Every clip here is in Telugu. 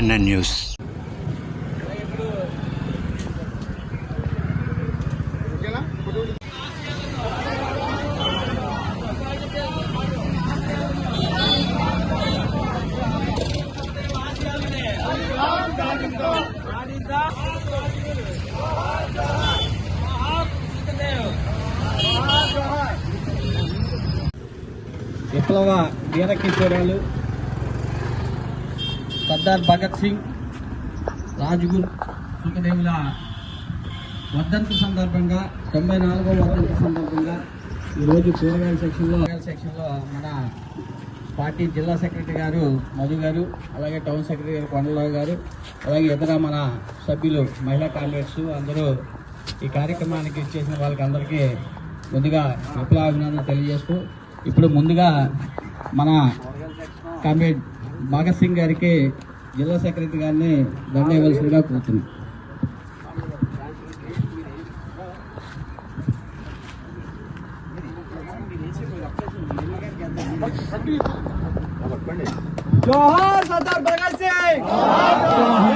NN news. విప్లవ వీరకిశోరాలు సర్దార్ భగత్ సింగ్ రాజ్గురు సుఖదేవుల వర్ధంతి సందర్భంగా తొంభై నాలుగో వర్ధంతి సందర్భంగా ఈరోజు కూరగాయల సెక్షన్లో కూరగాయల సెక్షన్లో మన పార్టీ జిల్లా సెక్రటరీ గారు మధు గారు అలాగే టౌన్ సెక్రటరీ గారు కొండలరావు గారు అలాగే ఇతర మన సభ్యులు మహిళా కామ్రేడ్స్ అందరూ ఈ కార్యక్రమానికి ఇచ్చేసిన వాళ్ళకి అందరికీ ముందుగా విప్లవాభినందనలు తెలియజేస్తూ ఇప్పుడు ముందుగా మన కామ్రేడ్ భగత్ సింగ్ గారికి జిల్లా సెక్రటరీ గారిని దండ ఇవ్వాల్సిందిగా కోరుతున్నాను జోహార్ సర్దార్ భగత్ సింగ్!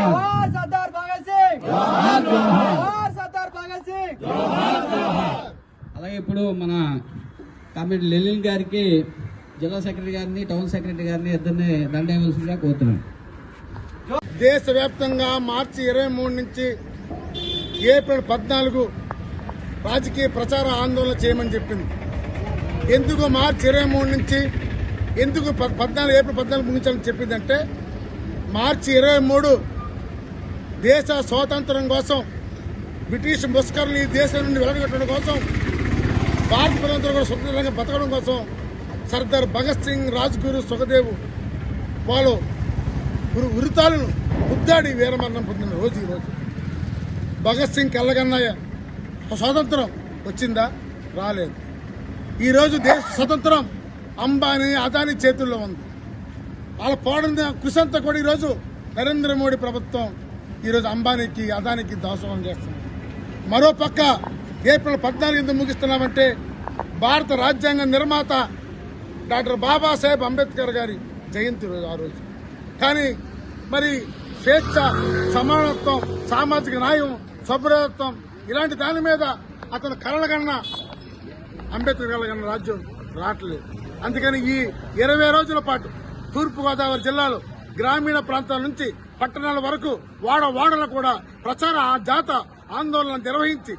జోహార్ సర్దార్ భగత్ సింగ్! జోహార్ సర్దార్ భగత్ సింగ్! అలాగే ఇప్పుడు మన కామెడీ లెలిన్ గారికి జిల్లా సెక్రటరీ గారిని టౌన్ సెక్రటరీ గారిని ఇద్దరిని దండేయవలసిందిగా కోరుతున్నాం దేశవ్యాప్తంగా మార్చి ఇరవై మూడు నుంచి ఏప్రిల్ పద్నాలుగు రాజకీయ ప్రచార ఆందోళన చేయమని చెప్పింది. ఎందుకు మార్చి ఇరవై మూడు నుంచి ఎందుకు పద్నాలుగు ఏప్రిల్ పద్నాలుగు ముగించాలని చెప్పిందంటే మార్చి ఇరవై మూడు దేశ స్వాతంత్రం కోసం బ్రిటిష్ ముస్కర్ని ఈ దేశం నుండి వెలగొట్టడం కోసం భారత ప్రజలందరూ కూడా స్వతంత్రంగా బతకడం కోసం సర్దార్ భగత్ సింగ్ రాజ్గురు సుఖదేవ్ వాళ్ళు ఉరి ఉరితాలను ముద్దాడి వీరమరణం పొందిన రోజు ఈరోజు భగత్ సింగ్ కల్లగన్నయ్య స్వాతంత్రం వచ్చిందా? రాలేదు. ఈరోజు దేశ స్వతంత్రం అంబానీ అదానీ చేతుల్లో ఉంది. వాళ్ళ పోవడం కుసంతా కూడా ఈరోజు నరేంద్ర మోడీ ప్రభుత్వం ఈరోజు అంబానీకి అదానికి దాసోహం చేస్తుంది. మరోపక్క ఏప్రిల్ పద్నాలుగు ఎందుకు ముగిస్తున్నామంటే భారత రాజ్యాంగ నిర్మాత డాక్టర్ బాబాసాహెబ్ అంబేద్కర్ గారి జయంతి రోజు ఆ రోజు. కానీ మరి స్వేచ్ఛ సమానత్వం సామాజిక న్యాయం సభ్రత్వం ఇలాంటి దాని మీద అతను కలగన్న అంబేద్కర్ కలగన్న రాజ్యం రావట్లేదు. అందుకని ఈ ఇరవై రోజుల పాటు తూర్పుగోదావరి జిల్లాలో గ్రామీణ ప్రాంతాల నుంచి పట్టణాల వరకు వాడ వాడలు కూడా ప్రచార జాత ఆందోళన నిర్వహించి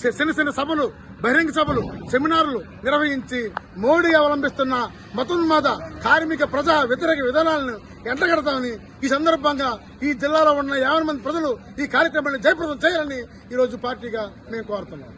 సి- చిన్న చిన్న సభలు బహిరంగ సభలు సెమినార్లు నిర్వహించి మోడీ అవలంబిస్తున్న మతోన్మాద కార్మిక ప్రజా వ్యతిరేక విధానాలను ఎంటగడతామని ఈ సందర్భంగా ఈ జిల్లాలో ఉన్న యాభై మంది ప్రజలు ఈ కార్యక్రమాన్ని జయప్రదం చేయాలని ఈరోజు పార్టీగా మేము కోరుతున్నాం.